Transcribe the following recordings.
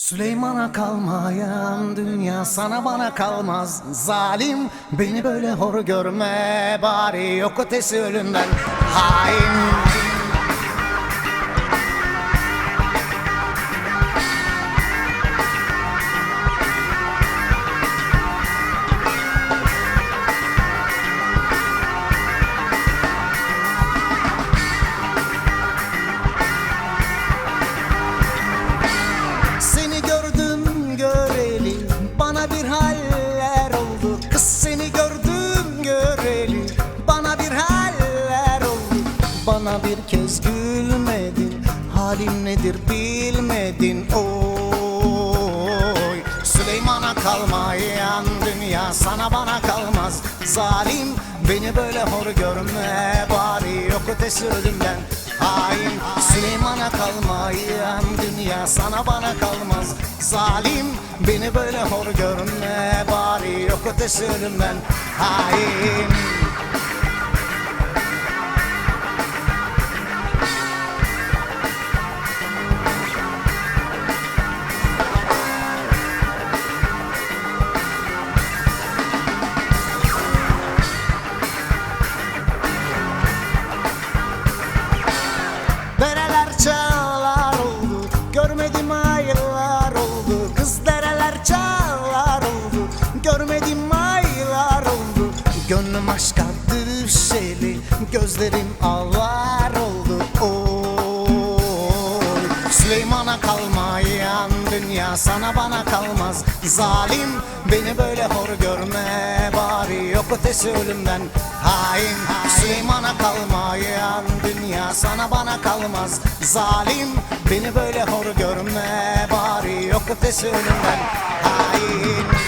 Süleyman'a kalmayan dünya sana bana kalmaz. Zalim beni böyle hor görme bari yok ötesi ölümden. Hain Bana bir kez gülmedin. Halim nedir bilmedin. Oy Süleyman'a kalmayan dünya sana bana kalmaz. Zalim beni böyle hor görme bari. Yok ötesi ölümden Hain. Süleyman'a kalmayan dünya sana bana kalmaz. Zalim beni böyle hor görme bari. Yok ötesi ölümden Hain aşka düşeli Gözlerim ağlar oldu Oy. Süleyman'a kalmayan dünya sana bana kalmaz. Zalim beni böyle hor görme bari. Yok ötesi ölümden Hain. Süleyman'a kalmayan dünya sana bana kalmaz. Zalim beni böyle hor görme bari. Yok ötesi ölümden Hain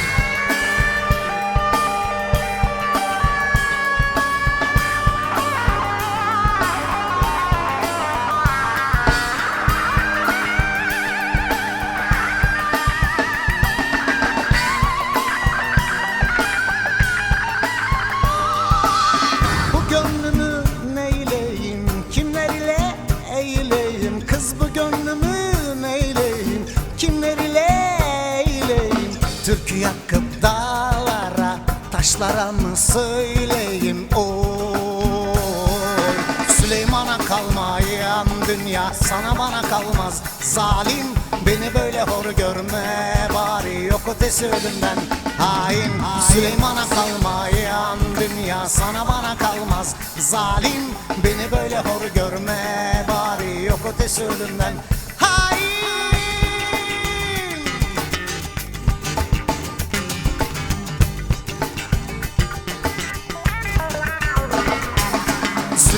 Türkü yakıp dağlara Taşlara mı söyleyeyim? Oy Süleyman'a kalmayan dünya Sana bana kalmaz. Zalim beni böyle hor görme Bari yok ötesi ölümden. Hain Süleyman'a kalmayan dünya Sana bana kalmaz. Zalim beni böyle hor görme Bari yok ötesi ölümden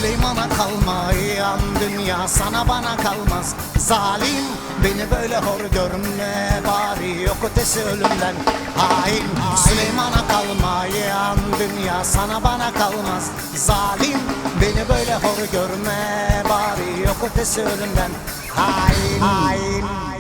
Süleyman'a kalmayan dünya sana bana kalmaz. Zalim beni böyle hor görme bari yok ötesi ölümden. Hain Süleyman'a kalmayan dünya sana bana kalmaz. Zalim beni böyle hor görme bari yok ötesi ölümden. Hain Hain